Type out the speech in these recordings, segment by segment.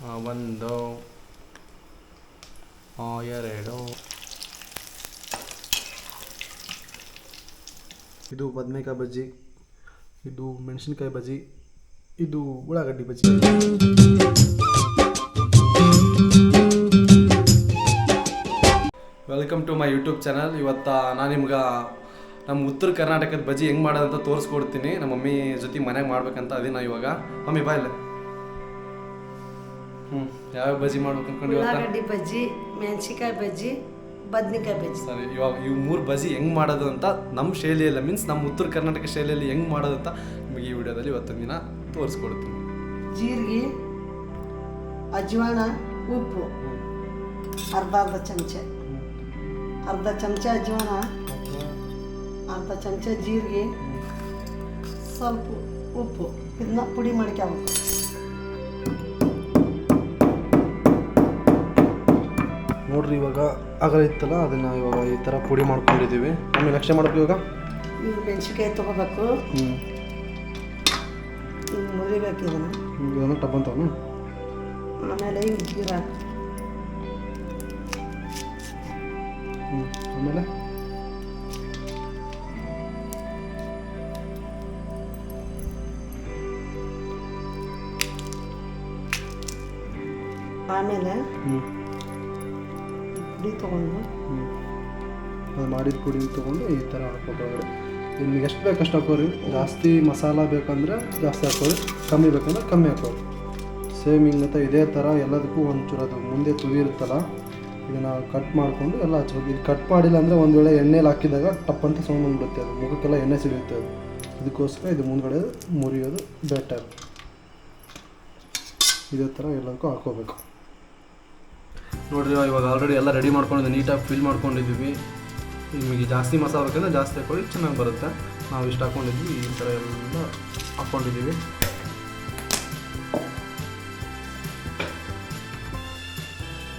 ಒಂದು ಎರಡು. ಇದು ಬದನೆಕಾಯಿ ಬಜ್ಜಿ, ಇದು ಮೆಣಸಿನ್ಕಾಯಿ ಬಜ್ಜಿ, ಇದು ಉಳ್ಳಾಗಡ್ಡಿ bajji. Welcome to my YouTube channel ಇವತ್ತು ನಾನು ನಿಮ್ಗೆ ನಮ್ಮ ಉತ್ತರ ಕರ್ನಾಟಕದ ಬಜ್ಜಿ ಹೆಂಗೆ ಮಾಡೋದಂತ ತೋರಿಸ್ಕೊಡ್ತೀನಿ. ನಮ್ಮ ಮಮ್ಮಿ ಜೊತೆ ಮನೆಗೆ ಮಾಡ್ಬೇಕಂತ ಅದೀನ ಇವಾಗ. ಮಮ್ಮಿ ಬಾಯ್ಲೆ ಹ್ಞೂ ಯಾವ ಬಜ್ಜಿ ಮಾಡ್ಬೇಕು ಅನ್ಕೊಂಡು ಉಳ್ಳಾಗಡ್ಡಿ ಬಜ್ಜಿ ಮೆಣಸಿಕಾಯಿ ಬಜ್ಜಿ ಬದ್ನಿಕಾಯಿ ಬಜ್ಜಿ. ಸರಿ ಇವಾಗ ಇವು ಮೂರು ಬಜ್ಜಿ ಹೆಂಗೆ ಮಾಡೋದು ಅಂತ ನಮ್ಮ ಶೈಲಿಯಲ್ಲ ಮೀನ್ಸ್ ನಮ್ಮ ಉತ್ತರ ಕರ್ನಾಟಕ ಶೈಲಿಯಲ್ಲಿ ಹೆಂಗೆ ಮಾಡೋದು ಅಂತ ನಿಮಗೆ ಈ ವಿಡಿಯೋದಲ್ಲಿ ಇವತ್ತೊಂದು ದಿನ ತೋರಿಸ್ಕೊಡ್ತೀನಿ. ಜೀರಿಗೆ ಅಜ್ವಾನ ಉಪ್ಪು ಅರ್ಧ ಅರ್ಧ ಚಮಚ. ಅರ್ಧ ಚಮಚ ಅಜ್ವಾನ ಅರ್ಧ ಚಮಚ ಜೀರಿಗೆ ಸ್ವಲ್ಪ ಉಪ್ಪು. ಇದನ್ನ ಪುಡಿ ಮಾಡ್ಕೋಬೇಕು ನೋಡ್ರಿ ಇವಾಗ ಅಗಲ ಇತ್ತಲ್ಲ ಅದನ್ನು ಇವಾಗ ಈ ಥರ ಪುಡಿ ಮಾಡ್ಕೊಂಡಿದ್ದೀವಿ. ಆಮೇಲೆ ಲಕ್ಷ್ಯ ಮಾಡ್ಬೇಕು ಇವಾಗ? ಈಗ ಮೆಣಸಿಕಾಯಿ ತೊಗೋಬೇಕು. ಹ್ಞೂ ಹಿಂಗೆ ಮುರಿಬೇಕು ಇದನ್ನು. ಇದನ್ನು ಟಬ್ಬಂತವನು ಆಮೇಲೆ ಜೀರ. ಹ್ಞೂ ಆಮೇಲೆ? ಆಮೇಲೆ ಹ್ಞೂ ಪುಡಿ ತೊಗೊಂಡು ಅದು ಮಾಡಿದ ಪುಡಿ ತೊಗೊಂಡು ಈ ಥರ ಒಳಗಡೆ ನಿಮ್ಗೆ ಎಷ್ಟು ಬೇಕು ಅಷ್ಟು ಹಾಕೋರಿ ಜಾಸ್ತಿ ಮಸಾಲ ಬೇಕಂದ್ರೆ ಜಾಸ್ತಿ ಹಾಕೋರಿ ಕಮ್ಮಿ ಬೇಕಂದ್ರೆ ಕಮ್ಮಿ ಹಾಕೋರಿ ಸೇಮ್ ಹಿಂಗತ್ತೆ ಇದೇ ಥರ ಎಲ್ಲದಕ್ಕೂ ಒಂಚೂರು ಅದು ಮುಂದೆ ತುದಿ ಇರುತ್ತಲ್ಲ, ಇದನ್ನು ಕಟ್ ಮಾಡಿಕೊಂಡು ಎಲ್ಲ ಹಚ್ಬೇಕು. ಇದು ಕಟ್ ಮಾಡಿಲ್ಲ ಅಂದರೆ ಒಂದು ವೇಳೆ ಎಣ್ಣೆಲಿ ಹಾಕಿದಾಗ ಟಪ್ ಅಂತ ಸೌಂಡ್ ಬಂದುಬಿಡುತ್ತೆ ಅದು. ಮುಖಕ್ಕೆಲ್ಲ ಎಣ್ಣೆ ಸಿಗುತ್ತೆ ಅದು. ಇದಕ್ಕೋಸ್ಕರ ಇದು ಮುಂದ್ಗಡೆ ಮುರಿಯೋದು ಬೆಟರ್ ಇದೇ ಥರ ಎಲ್ಲದಕ್ಕೂ ಹಾಕೋಬೇಕು ನೋಡ್ರಿ ಇವಾಗ ಆಲ್ರೆಡಿ ಎಲ್ಲ ರೆಡಿ ಮಾಡ್ಕೊಂಡು ನೀಟಾಗಿ ಫಿಲ್ ಮಾಡ್ಕೊಂಡಿದ್ದೀವಿ. ನಿಮಗೆ ಜಾಸ್ತಿ ಮಸಾಲೆ ಬೇಕಂದ್ರೆ ಜಾಸ್ತಿ ಹಾಕೊಳ್ಳಿ, ಚೆನ್ನಾಗಿ ಬರುತ್ತೆ. ನಾವು ಇಷ್ಟು ಹಾಕ್ಕೊಂಡಿದ್ವಿ ಈ ಥರ ಎಲ್ಲ ಹಾಕ್ಕೊಂಡಿದ್ದೀವಿ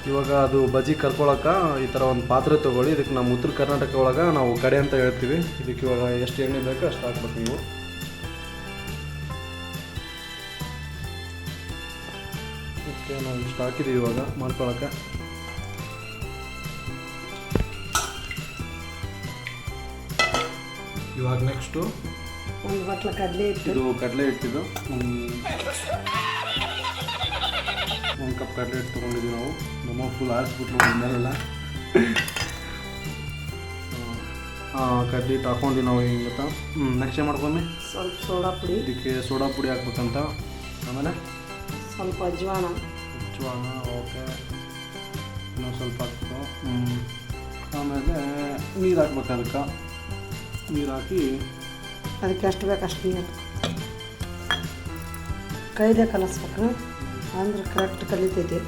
ಇವಾಗ ಅದು ಬಜ್ಜಿ ಕರ್ಕೊಳಕ್ಕೆ ಈ ಥರ ಒಂದು ಪಾತ್ರೆ ತೊಗೊಳ್ಳಿ, ಇದಕ್ಕೆ ನಮ್ಮ ಉತ್ತರ ಕರ್ನಾಟಕ ಒಳಗೆ ನಾವು ಕಡೆ ಅಂತ ಹೇಳ್ತೀವಿ. ಇದಕ್ಕೆ ಇವಾಗ ಎಷ್ಟು ಎಣ್ಣೆ ಬೇಕೋ ಅಷ್ಟು ಹಾಕ್ಬೇಕು ನೀವು. ಓಕೆ ನಾವು ಇಷ್ಟು ಹಾಕಿದ್ದೀವಿ ಇವಾಗ ಮಾಡ್ಕೊಳಕ್ಕೆ? ಇವಾಗ ನೆಕ್ಸ್ಟು ಒಂದು ಬಟ್ಲ ಕಡಲೆ ಇಟ್ಟಿದ್ದು ಕಡಲೆ ಇಟ್ಟಿದ್ದು ಒಂದು ಒಂದು ಕಪ್ ಕಡಲೆ ಹಿಟ್ಟು ತೊಗೊಂಡಿದ್ವಿ ನಾವು. ನಮ್ಮ ಫುಲ್ ಆರಿಸ್ಬಿಟ್ರು ಒಂದೆಲ್ಲ ಕಡ್ಲೆ ಹಿಟ್ಟು ಹಾಕೊಂಡು ನಾವು ಹಿಂಗೆ ಗೊತ್ತಾ? ಹ್ಞೂ ನೆಕ್ಸ್ಟ್ ಏನು ಸ್ವಲ್ಪ ಸೋಡಾ ಪುಡಿ. ಇದಕ್ಕೆ ಸೋಡಾ ಪುಡಿ ಹಾಕ್ಬೇಕಂತ. ಆಮೇಲೆ? ಸ್ವಲ್ಪ ಅಜ್ವಾನ. ಅಜ್ವಾನ ಓಕೆ ಇನ್ನೊಂದು ಸ್ವಲ್ಪ ಹಾಕ್ಬೇಕು ಹ್ಞೂ ಆಮೇಲೆ ನೀರು ಹಾಕ್ಬೇಕು ಅದಕ್ಕೆ ನೀರು ಹಾಕಿ ಅದಕ್ಕೆ ಎಷ್ಟು ಬೇಕು ಅಷ್ಟು ನೀರು ಕೈಲೇ ಕಲಿಸ್ಬೇಕು. ಅಂದ್ರೆ ಕರೆಕ್ಟ್ ಕಲಿತೈತಿ.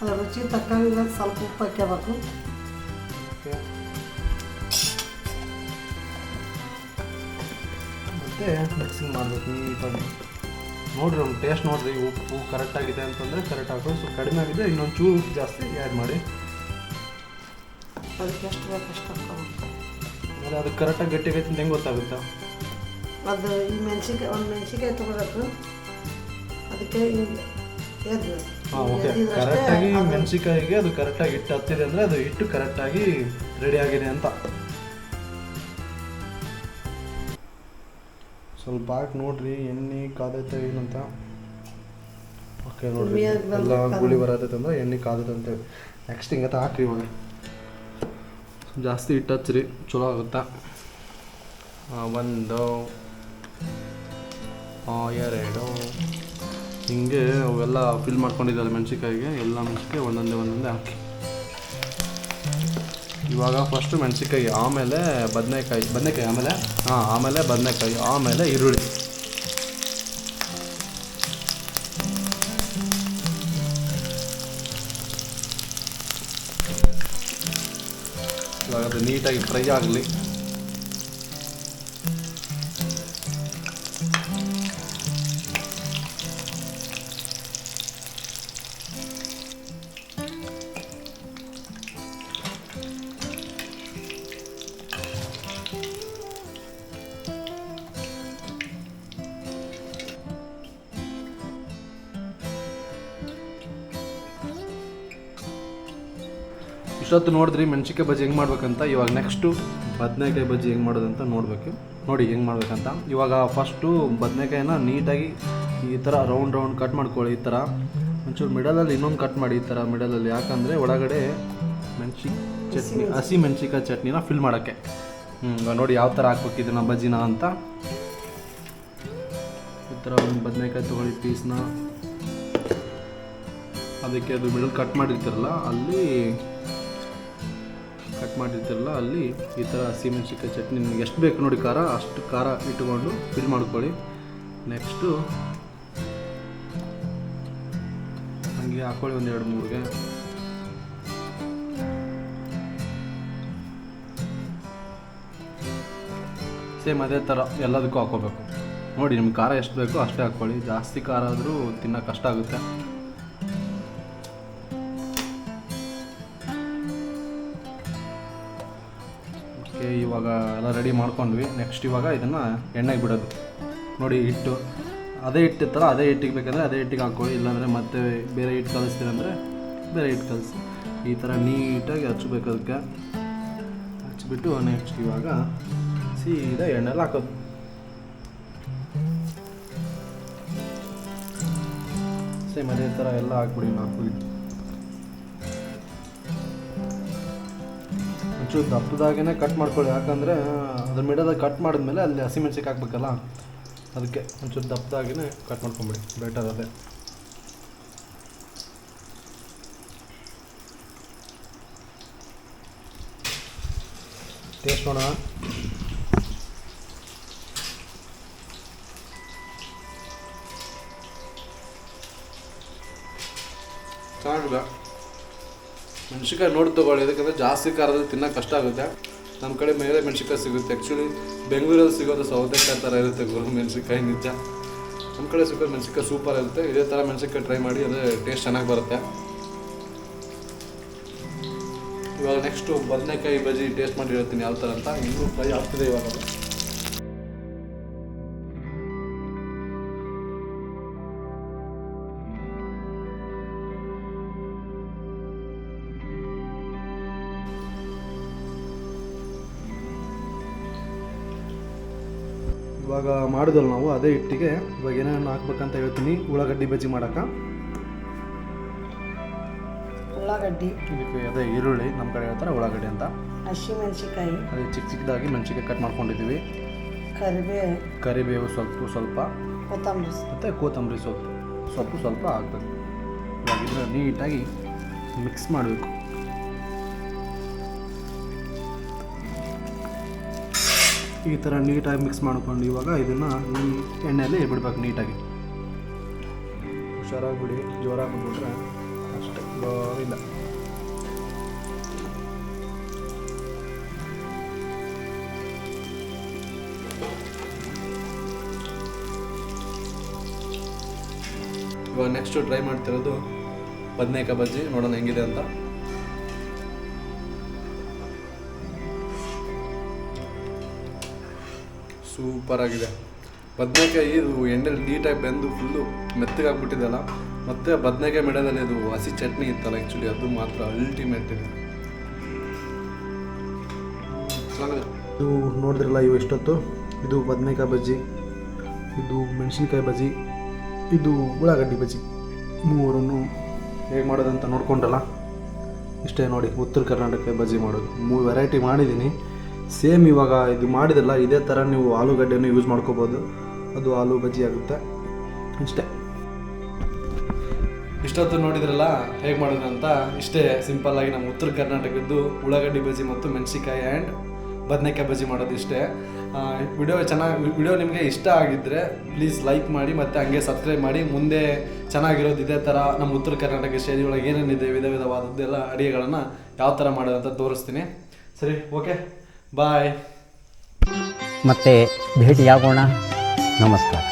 ಅದ್ರ ರುಚಿ ತಕ್ಕಂಗೆ ಸ್ವಲ್ಪ ಉಪ್ಪು ಹಾಕ್ಕೋಬೇಕು ಮತ್ತು ಮಿಕ್ಸಿಂಗ್ ಮಾಡಬೇಕು ನೀಟಾಗಿ ನೋಡಿರಿ ನಮ್ಮ ಟೇಸ್ಟ್ ನೋಡಿರಿ ಉಪ್ಪು ಕರೆಕ್ಟ್ ಆಗಿದೆ ಅಂತಂದರೆ ಕರೆಕ್ಟ್ ಹಾಕೋ ಸ್ವಲ್ಪ ಕಡಿಮೆ ಆಗಿದೆ ಇನ್ನೊಂದು ಚೂರು ಉಪ್ಪು ಜಾಸ್ತಿ ಆ್ಯಡ್ ಮಾಡಿ. ಅದಕ್ಕೆ ಎಷ್ಟು ಬೇಕು ಅಷ್ಟು ಹಾಕ್ಕೋಬೇಕು. ಆಮೇಲೆ ಅದು ಕರೆಕ್ಟಾಗಿ ಗಟ್ಟಿಗೈತೆ ಅಂತ ಹೆಂಗೆ ಗೊತ್ತಾಗುತ್ತೆ? ಅದು ಈ ಮೆಣಸಿನ್ಕಾಯಿ ಒಂದು ಮೆಣಸಿನ್ಕಾಯಿ ತೊಗೊಬೇಕು ಅದಕ್ಕೆ ಹಾಂ ಓಕೆ ಕರೆಕ್ಟಾಗಿ ಮೆಣಸಿನ್ಕಾಯಿಗೆ ಮೆಣಸಿಕಾಯಿಗೆ ಅದು ಕರೆಕ್ಟಾಗಿ ಹಿಟ್ಟು ಹತ್ತಿದೆ ಅಂದರೆ ಅದು ಹಿಟ್ಟು ಕರೆಕ್ಟಾಗಿ ರೆಡಿ ಆಗಿದೆ ಅಂತ. ಸ್ವಲ್ಪ ಹಾಕಿ ನೋಡ್ರಿ ಎಣ್ಣೆ ಕಾದೈತೆ ಏನಂತ ಓಕೆ ನೋಡ್ರಿ. ಎಲ್ಲ ಗುಳಿ ಬರತೈತೆ ಅಂದ್ರೆ ಎಣ್ಣೆ ಕಾದೈತೆ ಅಂತೇಳಿ ನೆಕ್ಸ್ಟ್ ಹಿಂಗತ್ತ ಹಾಕ್ರಿ ಇವಾಗ. ಜಾಸ್ತಿ ಹಿಟ್ಟು ಹಚ್ಚಿರಿ ಚಲೋ ಆಗುತ್ತಾ? ಒಂದು ಎರಡು. ಹಿಂಗೆ ಅವೆಲ್ಲ ಫಿಲ್ ಮಾಡ್ಕೊಂಡಿದ್ದಾರೆ ಮೆಣಸಿಕಾಯಿಗೆ ಎಲ್ಲ ಮೆಣಸಿಕಾಯಿ ಒಂದೊಂದೇ ಒಂದೊಂದೇ ಹಾಕಿ. ಇವಾಗ ಫಸ್ಟು ಮೆಣಸಿಕಾಯಿ ಆಮೇಲೆ ಬದನೆಕಾಯಿ ಬದನೆಕಾಯಿ ಆಮೇಲೆ? ಹಾಂ, ಆಮೇಲೆ ಬದನೆಕಾಯಿ, ಆಮೇಲೆ ಈರುಳ್ಳಿ. ಇವಾಗ ಅದು ನೀಟಾಗಿ ಫ್ರೈ ಆಗಲಿ. ಇಷ್ಟೊತ್ತು ನೋಡಿದ್ರಿ ಮೆಣಸಿಕಾಯಿ ಬಜ್ಜಿ ಹೆಂಗೆ ಮಾಡ್ಬೇಕಂತ, ಇವಾಗ ನೆಕ್ಸ್ಟು ಬದನೆಕಾಯಿ ಬಜ್ಜಿ ಹೆಂಗೆ ಮಾಡೋದಂತ ನೋಡಬೇಕು. ನೋಡಿ ಹೆಂಗೆ ಮಾಡ್ಬೇಕಂತ. ಇವಾಗ ಫಸ್ಟು ಬದನೆಕಾಯಿನ ನೀಟಾಗಿ ಈ ಥರ ರೌಂಡ್ ರೌಂಡ್ ಕಟ್ ಮಾಡ್ಕೊಳ್ಳಿ, ಈ ಥರ ಒಂಚೂರು ಮಿಡಲಲ್ಲಿ ಇನ್ನೊಂದು ಕಟ್ ಮಾಡಿ ಈ ಥರ ಮಿಡಲಲ್ಲಿ ಯಾಕಂದರೆ ಒಳಗಡೆ ಮೆಣಸಿ ಚಟ್ನಿ, ಹಸಿ ಮೆಣಸಿಕಾಯಿ ಚಟ್ನಿನ ಫಿಲ್ ಮಾಡೋಕ್ಕೆ. ಹ್ಞೂ ನೋಡಿ ಯಾವ ಥರ ಇದನ್ನ ಬಜ್ಜಿನ ಅಂತ. ಈ ಥರ ಒಂದು ಬದನೆಕಾಯಿ ತೊಗೊಳ್ಳಿ ಪೀಸ್ನ ಅದಕ್ಕೆ ಅದು ಮಿಡಲ್ ಕಟ್ ಮಾಡಿರ್ತಾರಲ್ಲ, ಅಲ್ಲಿ ಮಾಡಿರ್ತಾರಲ್ಲ ಅಲ್ಲಿ ಈ ಥರ ಹಸಿಮೆಣ್ಸಿಕಾಯಿ ಚಟ್ನಿ ನಿಮ್ಗೆ ಎಷ್ಟು ಬೇಕು ನೋಡಿ ಖಾರ, ಅಷ್ಟು ಖಾರ ಇಟ್ಕೊಂಡು ಫಿಲ್ ಮಾಡ್ಕೊಳ್ಳಿ. ನೆಕ್ಸ್ಟು ಹಂಗೆ ಹಾಕೊಳ್ಳಿ ಒಂದು ಎರಡು ಮೂರಿಗೆ. ಸೇಮ್ ಅದೇ ಥರ ಎಲ್ಲದಕ್ಕೂ ಹಾಕೋಬೇಕು ನೋಡಿ ನಿಮ್ಗೆ ಖಾರ ಎಷ್ಟು ಬೇಕೋ ಅಷ್ಟೇ ಹಾಕ್ಕೊಳ್ಳಿ. ಜಾಸ್ತಿ ಖಾರ ಆದರೂ ತಿನ್ನೋಕೆ ಕಷ್ಟ ಆಗುತ್ತೆ. ಓಕೆ ಇವಾಗ ಎಲ್ಲ ರೆಡಿ ಮಾಡ್ಕೊಂಡ್ವಿ. ನೆಕ್ಸ್ಟ್ ಇವಾಗ ಇದನ್ನು ಎಣ್ಣೆಗೆ ಬಿಡೋದು. ನೋಡಿ ಹಿಟ್ಟು. ಅದೇ ಹಿಟ್ಟಿತ್ತಲ್ಲ ಅದೇ ಹಿಟ್ಟಿಗೆ ಬೇಕಂದರೆ ಅದೇ ಹಿಟ್ಟಿಗೆ ಹಾಕೊಳ್ಳಿ. ಇಲ್ಲಾಂದರೆ ಮತ್ತೆ ಬೇರೆ ಹಿಟ್ಟು ಕಲಿಸ್ತೀರಂದರೆ ಬೇರೆ ಹಿಟ್ಟು ಕಲಿಸಿ. ಈ ಥರ ನೀಟಾಗಿ ಹಚ್ಬೇಕು ಅದಕ್ಕೆ. ಹಚ್ಚಿಬಿಟ್ಟು ನೆಕ್ಸ್ಟ್ ಇವಾಗ ಸೀದಾ ಎಣ್ಣೆ ಹಾಕೋದು. ಸೇಮ್ ಅದೇ ಥರ ಎಲ್ಲ ಹಾಕ್ಬಿಡಿ ನಾಲ್ಕು ಒಂಚೂರು ದಪ್ಪದಾಗೇ ಕಟ್ ಮಾಡ್ಕೊಳ್ಳಿ. ಯಾಕಂದರೆ ಅದ್ರ ಮಿಡದ ಕಟ್ ಮಾಡಿದ್ಮೇಲೆ ಅಲ್ಲಿ ಹಸಿಮೆಣ್ಸಿಗೆ ಹಾಕ್ಬೇಕಲ್ಲ? ಅದಕ್ಕೆ ಒಂಚೂರು ದಪ್ಪದಾಗೇ ಕಟ್ ಮಾಡ್ಕೊಂಬಿಡಿ. ಬೆಟರ್ ಅದೇ ಟೇಸ್ಟ್ ಚೆನ್ನಾಗಿಲ್ಲ ಮೆಣಸಿನ್ಕಾಯಿ ನೋಡಿ ತೊಗೊಳ್ಳಿ. ಯಾಕಂದರೆ ಜಾಸ್ತಿ ಖಾರದಲ್ಲಿ ತಿನ್ನೋಕೆ ಕಷ್ಟ ಆಗುತ್ತೆ. ನಮ್ಮ ಕಡೆ ಮೇಲೆ ಮೆಣಸಿನ್ಕಾಯಿ ಸಿಗುತ್ತೆ. ಆ್ಯಕ್ಚುಲಿ ಬೆಂಗಳೂರಲ್ಲಿ ಸಿಗೋದು ಸೌತೆಕಾಯಿ ಥರ ಇರುತ್ತೆ ಗುರು, ಮೆಣಸಿನ್ಕಾಯಿ ನಿಜ. ನಮ್ಮ ಕಡೆ ಸಿಗೋದು ಮೆಣಸಿನ್ಕಾಯಿ ಸೂಪರ್ ಇರುತ್ತೆ. ಇದೇ ಥರ ಮೆಣಸಿನ್ಕಾಯಿ ಟ್ರೈ ಮಾಡಿ, ಅದೇ ಟೇಸ್ಟ್ ಚೆನ್ನಾಗಿ ಬರುತ್ತೆ. ಇವಾಗ ನೆಕ್ಸ್ಟು ಬದನೆಕಾಯಿ ಬಜ್ಜಿ ಟೇಸ್ಟ್ ಮಾಡಿ ಹೇಳ್ತೀನಿ ಯಾವ ಥರ ಅಂತ. ಇನ್ನೂ ಫ್ರೈ ಆಗ್ತದೆ ಇವಾಗ. ಇವಾಗ ಮಾಡಿದಲ್ಲ ನಾವು ಅದೇ ಹಿಟ್ಟಿಗೆ. ಇವಾಗ ಏನೇನು ಹಾಕ್ಬೇಕಂತ ಹೇಳ್ತೀನಿ. ಉಳ್ಳಾಗಡ್ಡಿ ಬಜ್ಜಿ ಮಾಡೋಕೆ ಉಳ್ಳಾಗಡ್ಡಿ. ಇದಕ್ಕೆ ಅದೇ ಈರುಳ್ಳಿ ನಮ್ಮ ಕಡೆ ಹೇಳ್ತಾರೆ ಉಳ್ಳಾಗಡ್ಡಿ ಅಂತ. ಹಸಿಮೆಣಸಿಕಾಯಿ ಅದೇ ಚಿಕ್ಕ ಚಿಕ್ಕದಾಗಿ ಮೆಣಸಿಗೆ ಕಟ್ ಮಾಡ್ಕೊಂಡಿದ್ದೀವಿ. ಕರಿಬೇವು ಕರಿಬೇವು ಸ್ವಲ್ಪ ಸ್ವಲ್ಪ. ಕೊತ್ತಂಬರಿ ಮತ್ತು ಕೊತ್ತಂಬರಿ ಸೊಪ್ಪು. ಸೊಪ್ಪು ಸ್ವಲ್ಪ ಹಾಕ್ಬೇಕು. ಇವಾಗ ನೀಟಾಗಿ ಮಿಕ್ಸ್ ಮಾಡಬೇಕು. ಈ ಥರ ನೀಟಾಗಿ ಮಿಕ್ಸ್ ಮಾಡ್ಕೊಂಡು ಇವಾಗ ಇದನ್ನು ಎಣ್ಣೆಯಲ್ಲಿ ಬಿಡ್ಬೇಕು ನೀಟಾಗಿ. ಹುಷಾರಾಗಿ ಬಿಡಿ ಜೋರಾಗಿ ಬಿಟ್ಬಿಟ್ರೆ ಅಷ್ಟೇ ಇಲ್ಲ ಇವಾಗ ನೆಕ್ಸ್ಟು ಟ್ರೈ ಮಾಡ್ತಿರೋದು ಬದನೇಕಾಯಿ ಬಜ್ಜಿ, ನೋಡೋಣ ಹೆಂಗಿದೆ ಅಂತ. ಸೂಪರ್ ಆಗಿದೆ. ಬದನೇಕಾಯಿ ಇದು ಎಣ್ಣೆಲಿ ನೀಟಾಗಿ ಬೆಂದು ಫುಲ್ಲು ಮೆತ್ತಗಾಗ್ಬಿಟ್ಟಿದೆಲ್ಲ, ಮತ್ತು ಬದನೆಕಾಯಿ ಮಿಡದಲ್ಲಿ ಇದು ಹಸಿ ಚಟ್ನಿ ಇತ್ತಲ್ಲ ಆ್ಯಕ್ಚುಲಿ ಅದು ಮಾತ್ರ ಅಲ್ಟಿಮೇಟ್ ಇದೆ. ಇದು ನೋಡಿದ್ರಲ್ಲ ಇವು ಎಷ್ಟೊತ್ತು? ಇದು ಬದನೆಕಾಯಿ ಬಜ್ಜಿ, ಇದು ಮೆಣಸಿನ್ಕಾಯಿ ಬಜ್ಜಿ, ಇದು ಉಳ್ಳಾಗಡ್ಡಿ ಬಜ್ಜಿ. ಮೂರನ್ನು ಹೇಗೆ ಮಾಡೋದಂತ ನೋಡ್ಕೊಂಡ್ರಲ್ಲ ಇಷ್ಟೇ ನೋಡಿ, ಉತ್ತರ ಕರ್ನಾಟಕ ಬಜ್ಜಿ ಮಾಡೋದು. ಮೂರು ವೆರೈಟಿ ಮಾಡಿದ್ದೀನಿ ಸೇಮ್ ಇವಾಗ ಇದು ಮಾಡಿದಲ್ಲ, ಇದೇ ಥರ ನೀವು ಆಲೂಗಡ್ಡೆನೂ ಯೂಸ್ ಮಾಡ್ಕೋಬೋದು. ಅದು ಆಲೂ ಬಜ್ಜಿ ಆಗುತ್ತೆ. ಇಷ್ಟೇ. ಇಷ್ಟೊತ್ತು ನೋಡಿದ್ರಲ್ಲ, ಹೇಗೆ ಮಾಡೋದು ಅಂತ? ಇಷ್ಟೇ ಸಿಂಪಲ್ಲಾಗಿ ನಮ್ಮ ಉತ್ತರ ಕರ್ನಾಟಕದ್ದು ಉಳ್ಳಾಗಡ್ಡಿ ಬಜ್ಜಿ ಮತ್ತು ಮೆಣಸಿಕಾಯಿ ಆ್ಯಂಡ್ ಬದನೆಕಾಯಿ ಬಜ್ಜಿ ಮಾಡೋದು ಇಷ್ಟೇ. ವಿಡಿಯೋ ಚೆನ್ನಾಗಿ, ವಿಡಿಯೋ ನಿಮಗೆ ಇಷ್ಟ ಆಗಿದ್ದರೆ ಪ್ಲೀಸ್ ಲೈಕ್ ಮಾಡಿ ಮತ್ತು ಹಂಗೆ ಸಬ್ಸ್ಕ್ರೈಬ್ ಮಾಡಿ. ಮುಂದೆ ಚೆನ್ನಾಗಿರೋದು ಇದೇ ಥರ ನಮ್ಮ ಉತ್ತರ ಕರ್ನಾಟಕ ಶೈಲಿ ಒಳಗೆ ಏನೇನಿದೆ, ವಿಧ ವಿಧವಾದದ್ದೆಲ್ಲ ಅಡಿಗೆಗಳನ್ನು ಯಾವ ಥರ ಮಾಡೋದಂತ ತೋರಿಸ್ತೀನಿ. ಸರಿ ಓಕೆ ಬಾಯ್ ಮತ್ತೆ ಭೇಟಿಯಾಗೋಣ. ನಮಸ್ಕಾರ.